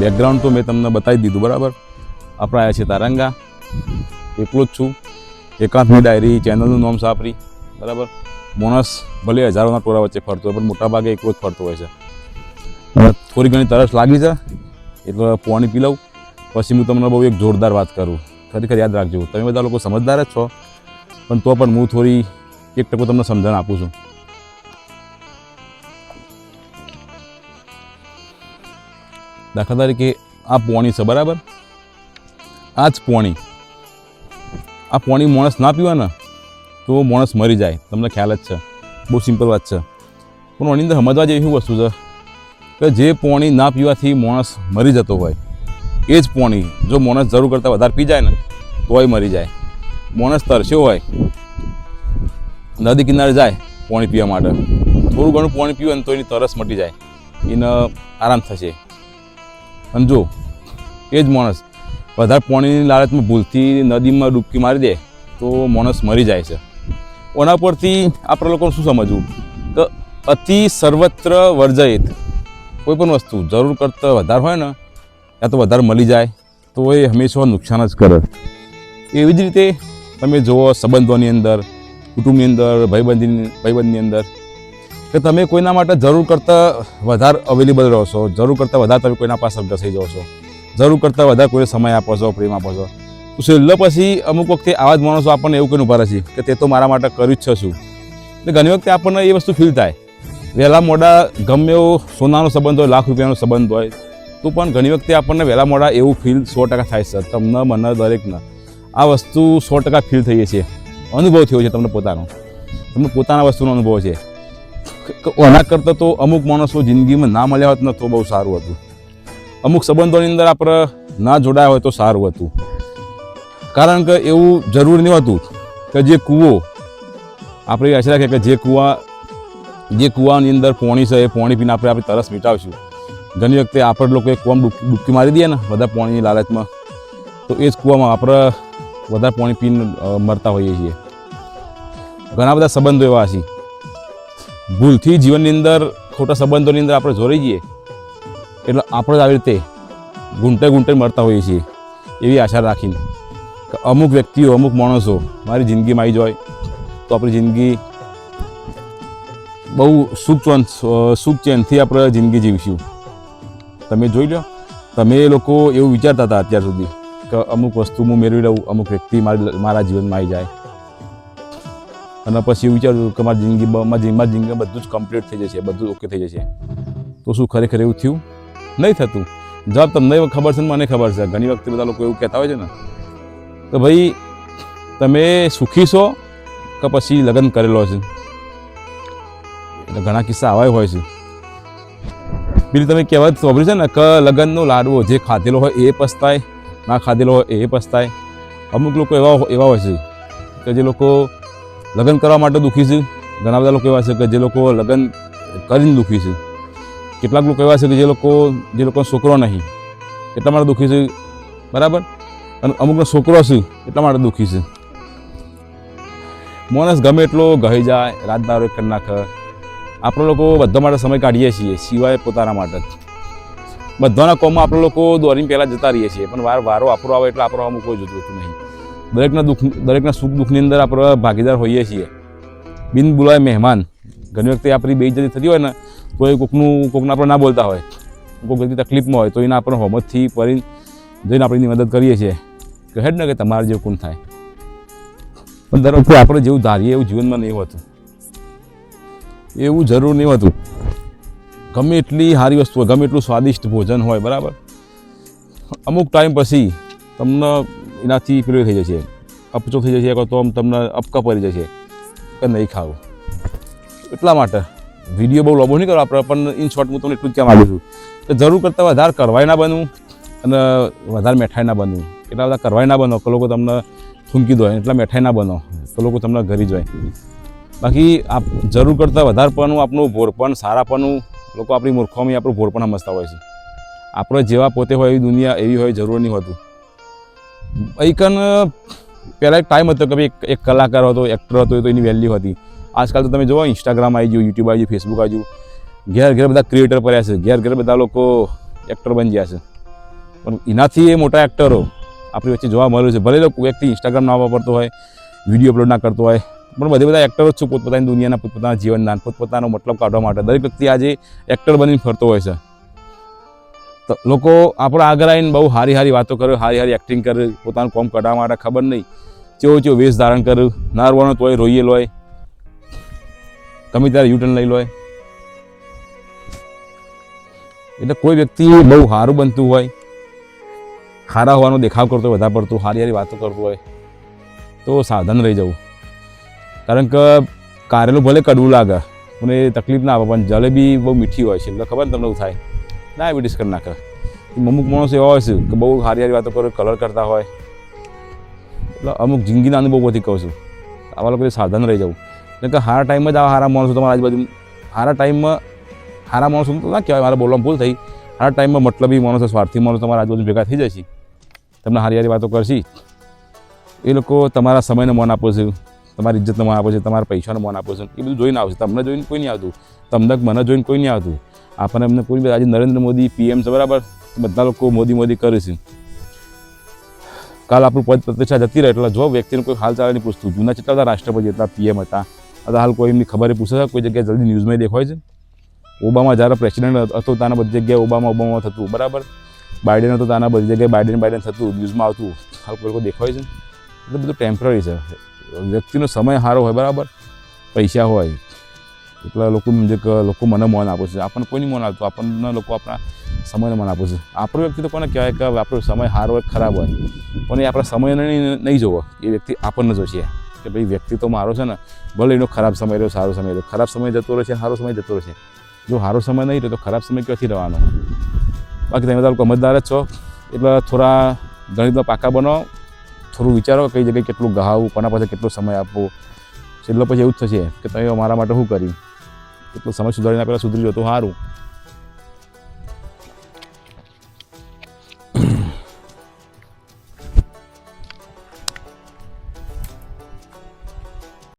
Background તો મેં તમને બતાવી દીધું, બરાબર? આપણે આવ્યા છે તારંગા. એકલો જ છું. એકાંતની ડાયરી, ચેનલનું નામ સાપરી, બરાબર? મોણસ ભલે હજારોના ટોળા વચ્ચે ફરતો હોય, પણ મોટાભાગે એકલો જ ફરતો હોય છે. થોડી ઘણી તરસ લાગી છે, એટલે પાણી પી લઉં. પછી હું તમને બહુ એક જોરદાર વાત કરું. ખરેખર યાદ રાખજો. તમે બધા લોકો સમજદાર જ છો, પણ તો પણ હું થોડી એક ટકો તમને સમજણ આપું છું. દાખલા તરીકે આ પોણી છે, બરાબર? આ જ પોણી. આ પોણી માણસ ના પીવે ને તો માણસ મરી જાય. તમને ખ્યાલ જ છે. બહુ સિમ્પલ વાત છે. પણ એની અંદર સમજવા જેવી શું વસ્તુ છે? કે જે પોણી ના પીવાથી માણસ મરી જતો હોય, એ જ પોણી જો માણસ જરૂર કરતાં વધારે પી જાય ને, તોય મરી જાય. માણસ તરસ્યો હોય, નદી કિનારે જાય પાણી પીવા માટે. થોડું ઘણું પાણી પીવે ને તો એની તરસ મટી જાય. એને આરામ થશે. અને જો, એ જ માણસ. વધારે પાણીની લાલચમાં ભૂલથી નદીમાં ડૂબકી મારી દે, તો માણસ મરી જાય છે. ઓના પરથી આપણે લોકોને શું સમજવું? કે અતિ સર્વત્ર વર્જયિત કોઈ પણ વસ્તુ જરૂર કરતાં વધારે હોય ને, યા તો વધારે મળી જાય, તો એ હંમેશા નુકસાન જ કરે. એવી જ રીતે તમે જુઓ સંબંધોની અંદર, કુટુંબની અંદર, ભાઈબંધની ભાઈબંધની અંદર કે તમે કોઈના માટે જરૂર કરતાં વધારે અવેલેબલ રહો છો, જરૂર કરતાં વધારે તમે કોઈના પાસે ઘસાઈ જાઓ છો, જરૂર કરતાં વધારે કોઈને સમય આપો છો, પ્રેમ આપો છો. તો છેલ્લે પછી અમુક વખતે આવા જ માણસો આપણને એવું કહીને ઊભા રહે કે તે તો મારા માટે કર્યું જ છે શું? એટલે ઘણી વખતે આપણને એ વસ્તુ ફીલ થાય. વહેલા મોડા ગમે એવો સોનાનો સંબંધ હોય, લાખ રૂપિયાનો સંબંધ હોય, તો પણ ઘણી વખતે આપણને વહેલા મોડા એવું ફીલ સો ટકા થાય છે, તમને, મને, દરેકને. આ વસ્તુ સો ટકા ફીલ થઈએ છે અનુભવ થયો છે તમને પોતાનો. તમને પોતાના વસ્તુનો અનુભવ છે. આના કરતાં તો અમુક માણસો જિંદગીમાં ના મળ્યા હોત ને તો બહુ સારું હતું. અમુક સંબંધોની અંદર આપણે ના જોડાયા હોય તો સારું હતું. કારણ કે એવું જરૂર નહીં હતું કે જે કૂવો, આપણે આશા રાખીએ કે જે કૂવા, જે કૂવાની અંદર પોણી છે એ પોણી પીને આપણે આપણે તરસ મિટાવશું. ઘણી વખતે આપણે લોકો એ કૂવામાં ડૂબ- ડૂબકી મારી દઈએ ને બધા પાણીની લાલચમાં, તો એ જ કૂવામાં આપણે વધારે પાણી પીને મરતા હોઈએ છીએ. ઘણા બધા સંબંધો એવા છે ભૂલથી જીવનની અંદર, ખોટા સંબંધોની અંદર આપણે જોડાઈ જઈએ, એટલે આપણે જ આવી રીતે ઘૂંટે ઘૂંટે મરતા હોઈએ છીએ, એવી આશા રાખીને કે અમુક વ્યક્તિઓ, અમુક માણસો મારી જિંદગીમાં આવી જાય તો આપણી જિંદગી બહુ સુખ ચેન સુખ ચેનથી આપણે જિંદગી જીવીશું. તમે જોઈ લો, તમે એ લોકો એવું વિચારતા હતા અત્યાર સુધી કે અમુક વસ્તુ હું મેળવી લઉં, અમુક વ્યક્તિ મારી મારા જીવનમાં આવી જાય. અને પછી વિચાર્યું કે મારી જિંદગી મારી જિંદગી- જિંદગીમાં બધું જ કમ્પ્લીટ થઈ જશે, બધું ઓકે થઈ જશે. તો શું ખરેખર એવું થયું? નહીં થતું. જવાબ તમને ખબર છે ને મને ખબર છે. ઘણી વખતે બધા લોકો એવું કહેતા હોય છે ને તો ભાઈ, તમે સુખી છો કે પછી લગ્ન કરેલો છે? એટલે ઘણા કિસ્સા આવા હોય છે. પેલી તમે કહેવત સાંભળી છે ને કે લગ્નનો લાડવો જે ખાધેલો હોય એ પસ્તાય, ના ખાધેલો હોય એ પસ્તાય. અમુક લોકો એવા એવા હોય છે કે જે લોકો લગ્ન કરવા માટે દુઃખી છે. ઘણા બધા લોકો એવા છે કે જે લોકો લગ્ન કરીને દુઃખી છે. કેટલાક લોકો એવા છે કે જે લોકો જે લોકો છોકરો નહીં, એટલા માટે દુઃખી છે. બરાબર? અને અમુકનો છોકરો છે, એટલા માટે દુઃખી છે. માણસ ગમે એટલો ગહી જાય રાત દારો કરી નાખે. આપણે લોકો બધા માટે સમય કાઢીએ છીએ, સિવાય પોતાના માટે. બધાના કોમમાં આપણે લોકો દોરીને પહેલાં જતા રહીએ છીએ. પણ વાર, વારો આપણો આવે એટલે આપણો અમુક કોઈ જોતું નહીં દરેકના દુઃખ દરેકના સુખ દુઃખની અંદર આપણે ભાગીદાર હોઈએ છીએ. બિન બોલાય મહેમાન. ઘણી વખતે આપણી બેઇજ્જતી થતી હોય ને, તો એ કોકનું કોકને આપણે ના બોલતા હોય. કોઈક વ્યક્તિ તકલીફમાં હોય, તો એને આપણે હોમતથી પરી જઈને આપણે મદદ કરીએ છીએ. કે હેડ ને કે તમારે જેવું કોણ થાય. પણ દર વખતે આપણે જેવું ધારીએ, એવું જીવનમાં નહીં હોતું. એવું જરૂર નહીં હોતું. ગમે એટલી સારી વસ્તુ હોય, ગમે એટલું સ્વાદિષ્ટ ભોજન હોય, બરાબર? અમુક ટાઈમ પછી તમને એનાથી પેલું થઈ જશે. અપચો થઈ જશે અથવા તો આમ તમને અપકા પડી જશે. કે નહીં ખાવું. એટલા માટે વીડિયો બહુ લાંબો નહીં કરો આપણે, પણ ઇન શોર્ટ હું તમને એટલું જ કહેવા માગું છું કે જરૂર કરતાં વધારે કરવાય ના બનવું અને વધારે મેઠાઈ ના બનવું. એટલા બધા કરવાય ના બનો કે લોકો તમને થૂંકી દો એટલા મેઠાઈ ના બનો, તો લોકો તમને ઘરી જાય. બાકી આપ જરૂર કરતાં વધારેપણું આપણું ભોરપણ સારાપણું લોકો આપણી મૂર્ખામી, આપણું ભોરપણ સમજતા હોય છે. આપણે જેવા પોતે હોય એવી દુનિયા એવી હોય, જરૂર નહીં હોતું. અહીંકન પહેલાં એક ટાઈમ હતો કે ભાઈ એક કલાકાર હતો એક્ટર હતો તો એની વેલ્યુ હતી. આજકાલ તો તમે જુઓ ઇન્સ્ટાગ્રામ આવી ગયું યુટ્યુબ આવી ગયું ફેસબુક આવી ગયું. ઘેર ઘેર બધા ક્રિએટર પડ્યા છે, ઘેર ઘેર બધા લોકો એક્ટર બની ગયા છે. પણ એનાથી એ મોટા એક્ટરો આપણી વચ્ચે જોવા મળ્યું છે. ભલે લોકો વ્યક્તિ ઇન્સ્ટાગ્રામ ના વાપરતો હોય વીડિયો અપલોડ ના કરતો હોય, પણ બધે બધા એક્ટરો જ છે પોતપોતાની દુનિયાના, પોતપોતાના જીવનના, પોતપોતાનો મતલબ કાઢવા માટે. દરેક વ્યક્તિ આજે એક્ટર બનીને ફરતો હોય છે. લોકો આપણા આગળ આવીને બહુ સારી હારી વાતો કરે હારી હારી એક્ટિંગ કરે, પોતાનું કોમ કઢાવવા માટે ખબર નહીં. ચેવો ચેવો વેશ ધારણ કર્યું ના રોવાનો તોય રોઈએલો હોય ગમે ત્યારે યુટર્ન લઈ લોય એટલે કોઈ વ્યક્તિ બહુ સારું બનતું હોય સારા હોવાનો દેખાવ કરતો હોય, વધારે પડતું સારી સારી વાતો કરતું હોય, તો સાવધાન રહી જવું. કારણ કે કારેલું ભલે કડવું લાગે મને તકલીફ ના આવે, પણ જલેબી બહુ મીઠી હોય છે, એટલે ખબર ને તમને એવું થાય. ડાયાબિટીસ કરી નાખે. અમુક માણસો એવા હોય છે કે બહુ સારી સારી વાતો કરે કલર કરતા હોય. એટલે અમુક જિંદગીના અનુભવોથી કહું છું. આવા લોકો સાવધાન રહી જવું. એટલે કે સારા ટાઈમમાં જ આવા સારા માણસો તમારા આજુબાજુ સારા ટાઈમમાં સારા માણસો તો ના કહેવાય, મારે બોલવામાં ભૂલ થઈ. સારા ટાઈમમાં મતલબી માણસો, સ્વાર્થી માણસો તમારા આજુબાજુ ભેગા થઈ જશે તમને સારી સારી વાતો કરશી. એ લોકો તમારા સમયને મન આપે છે, તમારી ઇજ્જતને મન આપે છે, તમારા પૈસાને મન આપે છે. એ બધું જોઈને આવશે. તમને જોઈને કોઈ નહીં આવતું. તમને મને જોઈને કોઈ નહીં આવતું. આપણને એમને પૂરી આજે નરેન્દ્ર મોદી, પીએમ છે, બરાબર? બધા લોકો મોદી મોદી કરે છે. કાલ આપણું પદ પ્રતિષ્ઠા જતી રહે, એટલે જો વ્યક્તિને કોઈ હાલ ચાલ નહીં પૂછતું જૂના જેટલા બધા રાષ્ટ્રપતિ હતા, પીએમ હતા અથવા હાલ કોઈ એમની ખબર પૂછે છે, કોઈ જગ્યાએ જલ્દી ન્યૂઝમાં દેખાય છે? ઓબામા જ્યારે પ્રેસિડેન્ટ હતો ત્યાંના બધી જગ્યાએ ઓબામા ઓબામા થતું, બરાબર? બાઇડેન હતો, ત્યાંના બધી જગ્યાએ બાઇડેન બાઇડેન થતું, ન્યૂઝમાં આવતું, હાલ કોઈ લોકો દેખાય છે? એટલે બધું ટેમ્પરરી છે. વ્યક્તિનો સમય સારો હોય, બરાબર? પૈસા હોય. એટલે લોકો જે લોકો મને મન આપે છે. આપણને કોઈની મન આપતું? આપણને લોકો આપણા સમયને મન આપે છે. આપણો વ્યક્તિ તો કોને કહેવાય કે આપણો સમય સારો હોય ખરાબ હોય? પણ એ આપણા સમયને નહીં જોવો. એ વ્યક્તિ આપણને જોશે. કે ભાઈ, વ્યક્તિ તો મારો છે ને. ભલે એનો ખરાબ સમય રહ્યો, સારો સમય રહ્યો. ખરાબ સમય જતો રહેશે સારો સમય જતો રહેશે. જો સારો સમય નહીં રહ્યો તો ખરાબ સમય ક્યાંથી રહેવાનો? બાકી તમે તો સમજદાર જ છો. એટલે થોડા ગણિતમાં પાકા બનો. થોડું વિચારો કઈ જગ્યાએ કેટલું ગહાવું કોના પાસે કેટલો સમય આપવો. છેલ્લો પછી એવું જ થશે કે તમે મારા માટે શું કર્યું? એટલો સમય સુધારીને પહેલાં સુધરી જતો સારું